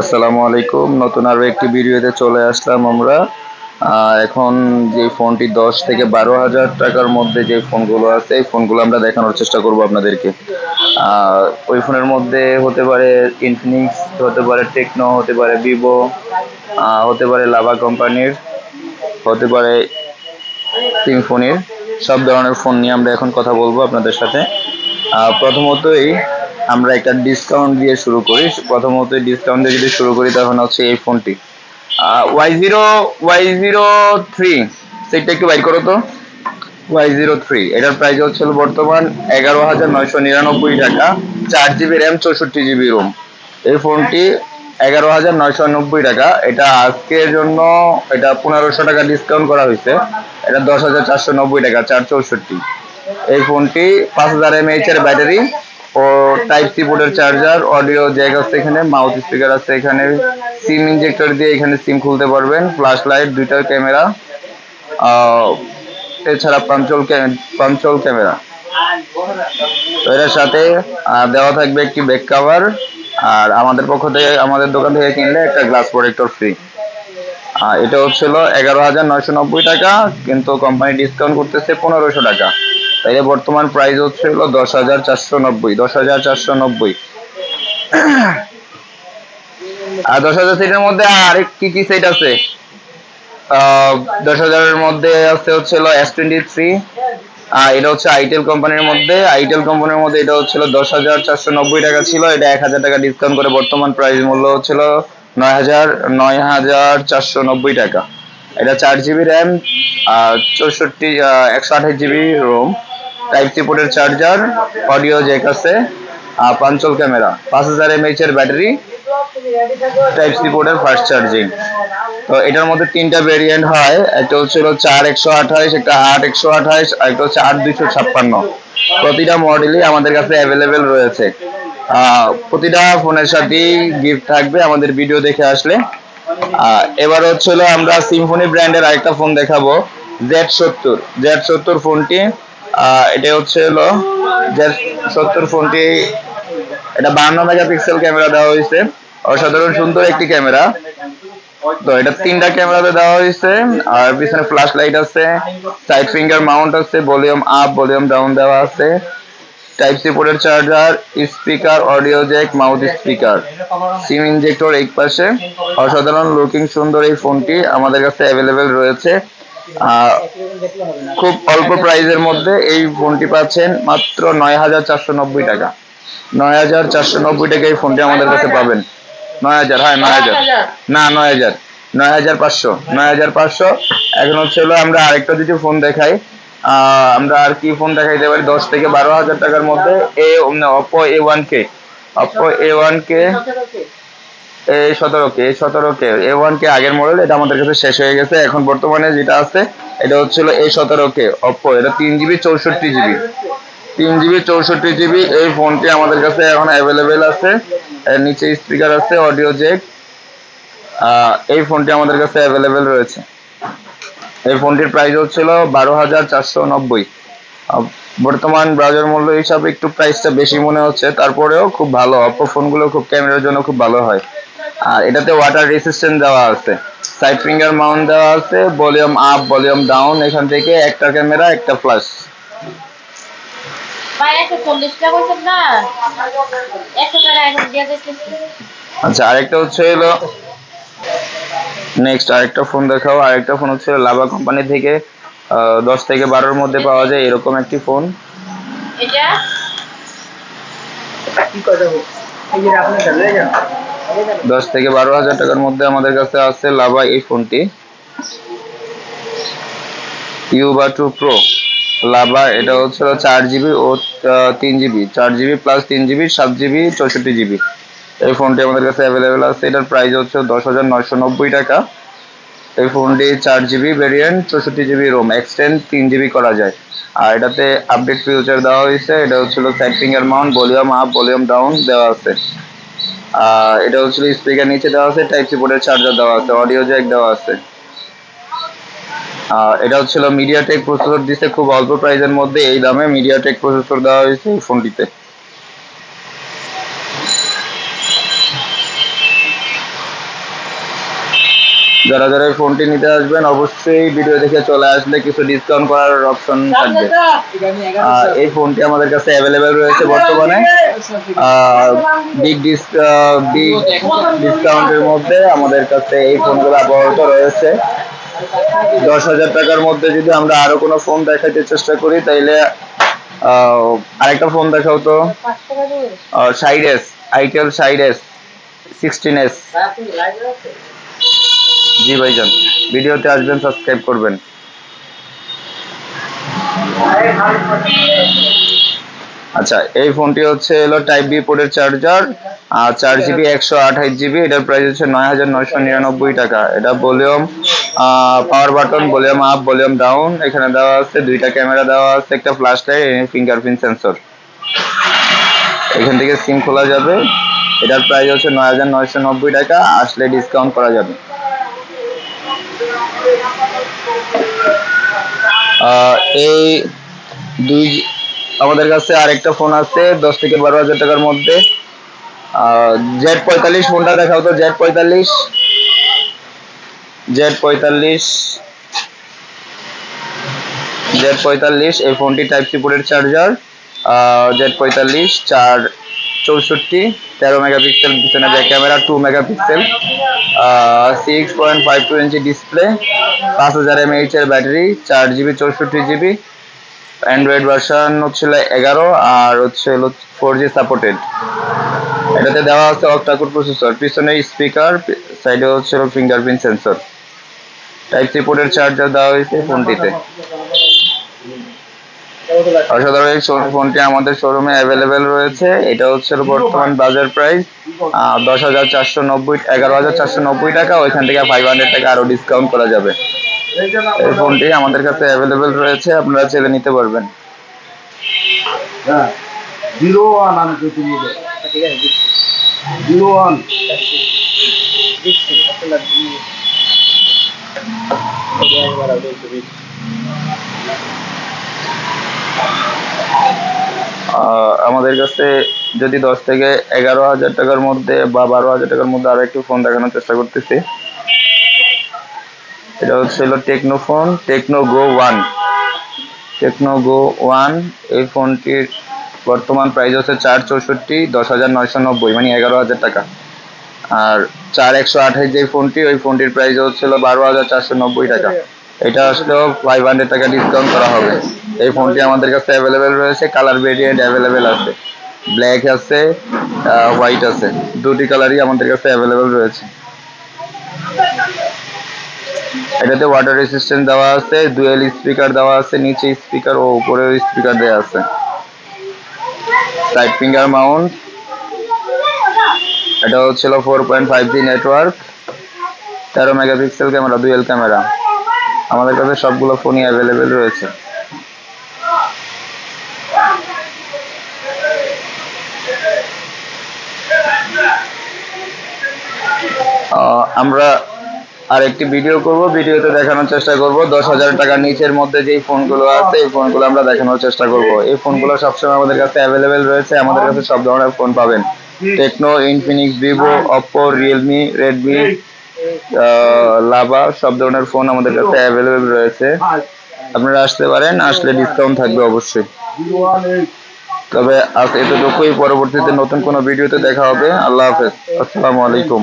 আসসালামু আলাইকুম। নতুন আরও একটি ভিডিওতে চলে আসলাম আমরা। এখন যে ফোনটি দশ থেকে বারো হাজার টাকার মধ্যে যে ফোনগুলো আছে, এই ফোনগুলো আমরা দেখানোর চেষ্টা করব আপনাদেরকে। ওই ফোনের মধ্যে হতে পারে ইনফিনিক্স হতে পারে টেকনো হতে পারে ভিভো হতে পারে লাভা কোম্পানির হতে পারে সিম্ফনির সব ধরনের ফোন নিয়ে আমরা এখন কথা বলব আপনাদের সাথে। প্রথমতই আমরা একটা ডিসকাউন্ট দিয়ে শুরু করি। প্রথমত ডিসকাউন্ট দিয়ে যদি শুরু করি, তখন হচ্ছে এই ফোনটি Y zero Y zero three সেটটা একটু বাইর করো তো। ওয়াই জিরো থ্রি এটার প্রাইস হচ্ছিল বর্তমান এগারো হাজার নয়শো নিরানব্বই টাকা। চার জিবি র্যাম চৌষট্টি জিবি রোম এই ফোনটি এগারো হাজার নয়শো নব্বই টাকা। এটা আজকের জন্য এটা পনেরোশো টাকা ডিসকাউন্ট করা হয়েছে। এটা দশ হাজার চারশো নব্বই টাকা, চার চৌষট্টি। এই ফোনটি পাঁচ হাজার এমএইচ এর ব্যাটারি ও টাইপ সি পোর্টের চার্জার অডিও জ্যাক আছে এখানে মাউথ স্পিকার আছে এখানে সিম ইনজেক্টর দিয়ে এখানে সিম খুলতে পারবেন ফ্ল্যাশ লাইট দুইটার ক্যামেরা এছাড়া পাঞ্চল পাঞ্চল ক্যামেরা এটার সাথে দেওয়া থাকবে একটি ব্যাক কভার আর আমাদের পক্ষ থেকে, আমাদের দোকান থেকে কিনলে একটা গ্লাস প্রোটেক্টর ফ্রি এটা হচ্ছিল এগারো হাজার নয়শো নব্বই টাকা, কিন্তু কোম্পানি ডিসকাউন্ট করতেছে পনেরোশো টাকা। তাইলে বর্তমান প্রাইস হচ্ছিল দশ হাজার চারশো নব্বই, দশ হাজার চারশো নব্বই। আর দশ হাজার সিটের মধ্যে আরেক কি কি সেট আছে? দশ হাজারের মধ্যে আছে হচ্ছিল এস টোয়েন্টি থ্রি আর এটা হচ্ছে আইটেল কোম্পানির মধ্যে। আইটেল কোম্পানির মধ্যে এটা হচ্ছিল দশ হাজার চারশো নব্বই টাকা ছিল। এটা এক হাজার টাকা ডিসকাউন্ট করে বর্তমান প্রাইস মূল্য হচ্ছিল নয় হাজার নয় হাজার চারশো নব্বই টাকা। এটা চার জিবি র্যাম আর চৌষট্টি একশো আঠাশ জিবি রোম টাইপ সি পোর্টের চার্জার অডিও জ্যাক আছে পাঞ্চল ক্যামেরা পাঁচ হাজার এমএইচ এর ব্যাটারি টাইপ সি পোর্টের ফাস্ট চার্জিং তো এটার মধ্যে তিনটা ভেরিয়েন্ট হয়, একটা হচ্ছিল চার একশো আঠাশ, একটা আট একশো আঠাশ, আর একটা হচ্ছে আট দুইশো ছাপ্পান্ন। প্রতিটা মডেলই আমাদের কাছে অ্যাভেলেবেল রয়েছে। প্রতিটা ফোনের সাথেই গিফট থাকবে আমাদের ভিডিও দেখে আসলে। এবার হচ্ছিল আমরা সিম্ফনি ব্র্যান্ডের আরেকটা ফোন দেখাবো জেড সত্তর। জেড সত্তর ফোনটি এটা হচ্ছে হলো জেড সত্তর ফোনটি, এটা বান্ন মেগাপিক্সেল ক্যামেরা দেওয়া হয়েছে। অসাধারণ সুন্দর একটি ক্যামেরা। তো এটা তিনটা ক্যামেরাতে দেওয়া হয়েছে, আর পিছনে ফ্ল্যাশ লাইট আছে সাইড ফিঙ্গার মাউন্ট আছে ভলিউম আপ ভলিউম ডাউন দেওয়া আছে। টাইপ সি পোর্টের charger speaker audio jack mouth speaker SIM injector এই পাশে। অসাধারণ লুকিং সুন্দর এই ফোনটি আমাদের কাছে অ্যাভেলেবেল রয়েছে। খুব অল্প প্রাইসের মধ্যে এই ফোনটি পাচ্ছেন মাত্র নয় হাজার চারশো নব্বই টাকা। নয় হাজার চারশো নব্বই টাকা এই ফোনটি আমাদের কাছে পাবেন। নয় হাজার হ্যাঁ নয় হাজার। না, নয় হাজার। নয় হাজার পাঁচশো, নয় হাজার পাঁচশো। এখন হচ্ছে হলো আমরা আরেকটা যদি ফোন দেখাই। আমরা আর কি ফোন দেখাইতে পারি? দশ থেকে বারো হাজার টাকার মধ্যে এ Oppo A one K Oppo A one K A সতেরো কে সতেরো এ ওয়ান আগের মডেল এটা আমাদের কাছে শেষ হয়ে গেছে। এখন বর্তমানে যেটা আছে, এটা হচ্ছিল এ সতেরো কে অপো এটা তিন জিবি চৌষট্টি জিবি তিন জিবি চৌষট্টি জিবি এই ফোনটি আমাদের কাছে এখন অ্যাভেলেবেল আছে। এর নিচে স্পিকার আছে অডিও জেক এই ফোনটি আমাদের কাছে অ্যাভেলেবেল রয়েছে। এই ফোনটির প্রাইস হচ্ছিল বারো হাজার চারশো নব্বই। বর্তমান বাজার মূল্য হিসাবে একটু প্রাইসটা বেশি মনে হচ্ছে, তারপরেও খুব ভালো অপো ফোনগুলো খুব ক্যামেরার জন্য খুব ভালো হয়। আর এটাতে ওয়াটার রেসিস্ট্যান্ট দেওয়া আছে। সাইড ফিঙ্গার মাউন্ট দেওয়া আছে ভলিউম আপ ভলিউম ডাউন এখান থেকে একটা ক্যামেরা একটা ফ্ল্যাশ ভাই একশো চল্লিশ টাকা বলছেন না? একশো টাকা এখন দিয়ে দিতেছি। আচ্ছা আরেকটা হচ্ছে হলো নেক্সট আরেকটা ফোন দেখাও। আরেকটা ফোন হচ্ছে লাভা কোম্পানি থেকে আহ, দশ থেকে বারোর মধ্যে পাওয়া যায় এরকম একটি ফোন এটা? দশ থেকে বারো হাজার টাকার মধ্যে আমাদের কাছে আছে লাভা এই ফোনটি। ইউবা টু প্রো লাভা এটা হচ্ছে চার জিবি ও তিন জিবি। চার জিবি প্লাস তিন জিবি, সাত জিবি, চৌষট্টি জিবি। এই ফোনটি আমাদের কাছে অ্যাভেলেবেল আছে। এটার প্রাইস হচ্ছে দশ হাজার নয়শো নব্বই টাকা। এই ফোনটি চার জিবি ভেরিয়েন্ট চৌষট্টি জিবি রোম এক্সটেন্ড তিন জিবি করা যায়। আর এটাতে আপডেট ফিউচার দেওয়া হয়েছে। এটা হচ্ছিল side finger volume up volume down দেওয়া আছে। এটা হচ্ছিল স্পিকার নিচে দেওয়া আছে টাইপ সি পোর্টের চার্জার দেওয়া আছে অডিও জ্যাক দেওয়া আছে। এটা হচ্ছিল মিডিয়াটেক প্রসেসর দিছে খুব অল্প প্রাইসের মধ্যে, এই দামে মিডিয়াটেক প্রসেসর দেওয়া হয়েছে এই ফোনটিতে যারা যারা এই ফোনটি নিতে আসবেন অবশ্যই ভিডিও দেখে চলে আসলে কিছু ডিসকাউন্ট করার অপশন থাকবে। এই ফোনটি আমাদের কাছে অ্যাভেলেবেল রয়েছে বর্তমানে। বিগ ডিস বিগ ডিসকাউন্টের মধ্যে আমাদের কাছে এই ফোনগুলো আপাতত রয়েছে। দশ হাজার টাকার মধ্যে যদি আমরা আরও কোনো ফোন দেখাইতে চেষ্টা করি তাইলে আরেকটা ফোন দেখাও তো। পাঁচশো টাকা দেবে side S itel side S sixteen S G ভাইজান, ভিডিওতে আসবেন সাবস্ক্রাইব করবেন। আচ্ছা এই ফোনটি হচ্ছে হলো টাইপ বি পোর্টের চার্জার আর চার জিবি একশো আঠাশ জিবি এটার প্রাইস হচ্ছে নয় হাজার নয়শো নিরানব্বই টাকা। এটা volume power button volume up volume down এখানে দেওয়া আছে, দুইটা ক্যামেরা দেওয়া আছে, একটা ফ্ল্যাশ লাইট ফিঙ্গারপ্রিন্ট সেন্সর এখান থেকে সিম খোলা যাবে, এটার প্রাইস হচ্ছে নয় হাজার নয়শো নব্বই টাকা, আসলে ডিসকাউন্ট করা যাবে। এই দুই আমাদের কাছে আরেকটা ফোন আছে, দশ থেকে বারো হাজার টাকার মধ্যে। জেড পঁয়তাল্লিশ, ফোনটা দেখাও তো জেড পঁয়তাল্লিশ। জেড পঁয়তাল্লিশ। জেড পঁয়তাল্লিশ, এই ফোনটি টাইপ সি পোর্টের চার্জার জেড পঁয়তাল্লিশ, চার চৌষট্টি, তেরো মেগাপিক্সেল পিছনে back camera two megapixel six point five two inch display পাঁচ হাজার এমএইচ এর ব্যাটারি চার জিবি চৌষট্টি জিবি অ্যান্ড্রয়েড ভার্সন হচ্ছিল এগারো, আর হচ্ছে ফোর জি সাপোর্টেড এটাতে দেওয়া আছে অক্টাকোর প্রসেসর পিছনে স্পিকার সাইডে হচ্ছে ফিঙ্গারপ্রিন্ট সেন্সর টাইপ সি পোর্টের চার্জার দেওয়া হয়েছে ফোনটিতে অসাধারণ এই ফোনটি আমাদের শোরুমে অ্যাভেলেবেল রয়েছে। এটা হচ্ছে বর্তমান বাজার প্রাইস দশ হাজার চারশো নব্বই, এগারো হাজার চারশো নব্বই টাকা। ওইখান থেকে ফাইভ হান্ড্রেড টাকা আরও ডিসকাউন্ট করা যাবে। এই ফোনটি আমাদের কাছে অ্যাভেলেবেল রয়েছে। আপনারা চেলে নিতে পারবেন। জিরো ওয়ান আমাদের কাছে যদি দশ থেকে এগারো হাজার টাকার মধ্যে বা বারো হাজার টাকার মধ্যে আরও একটু ফোন দেখানোর চেষ্টা করতেছি। এটা হচ্ছে হলো Tecno phone Tecno go one Tecno go one এই ফোনটির বর্তমান প্রাইস হচ্ছে চার চৌষট্টি, দশ হাজার নয়শো নব্বই মানে এগারো হাজার টাকা। আর চার একশো আঠাশ যে ফোনটি ওই ফোনটির প্রাইস হচ্ছিল বারো হাজার চারশো নব্বই টাকা। এটা আসলেও ফাইভ হান্ড্রেড টাকা ডিসকাউন্ট করা হবে। এই ফোনটি আমাদের কাছে অ্যাভেলেবেল রয়েছে কালার ভেরিয়েন্ট অ্যাভেলেবেল আছে। ব্ল্যাক আছে হোয়াইট আছে। দুটি কালারই আমাদের কাছে অ্যাভেলেবেল রয়েছে। এটাতে ওয়াটার রেসিস্ট্যান্ট দেওয়া আছে ডুয়েল স্পিকার দেওয়া আছে, নিচে স্পিকার ও উপরেও স্পিকার দেওয়া আছে। সাইড ফিঙ্গার মাউন্ট এটা হচ্ছিল four point five G network তেরো মেগাপিক্সেল ক্যামেরা ডুয়েল ক্যামেরা আমাদের কাছে সবগুলো ফোনই অ্যাভেলেবেল রয়েছে। আমরা আরেকটি ভিডিও করব। ভিডিওতে দেখানোর চেষ্টা করব। দশ হাজার টাকার নিচের মধ্যে যেই ফোনগুলো আছে, এই ফোনগুলো আমরা দেখানোর চেষ্টা করব। এই ফোনগুলো সবসময় আমাদের কাছে অ্যাভেলেবেল রয়েছে। আমাদের কাছে সব ধরনের ফোন পাবেন। Tecno Infinix Vivo Oppo Realme Redmi Lava সব ধরনের ফোন আমাদের কাছে অ্যাভেলেবেল রয়েছে। আপনারা আসতে পারেন। আসলে ডিসকাউন্ট থাকবে অবশ্যই। তবে আজ এতটুকুই। পরবর্তীতে নতুন কোনো ভিডিওতে দেখা হবে। আল্লাহ হাফেজ। আসসালামু আলাইকুম।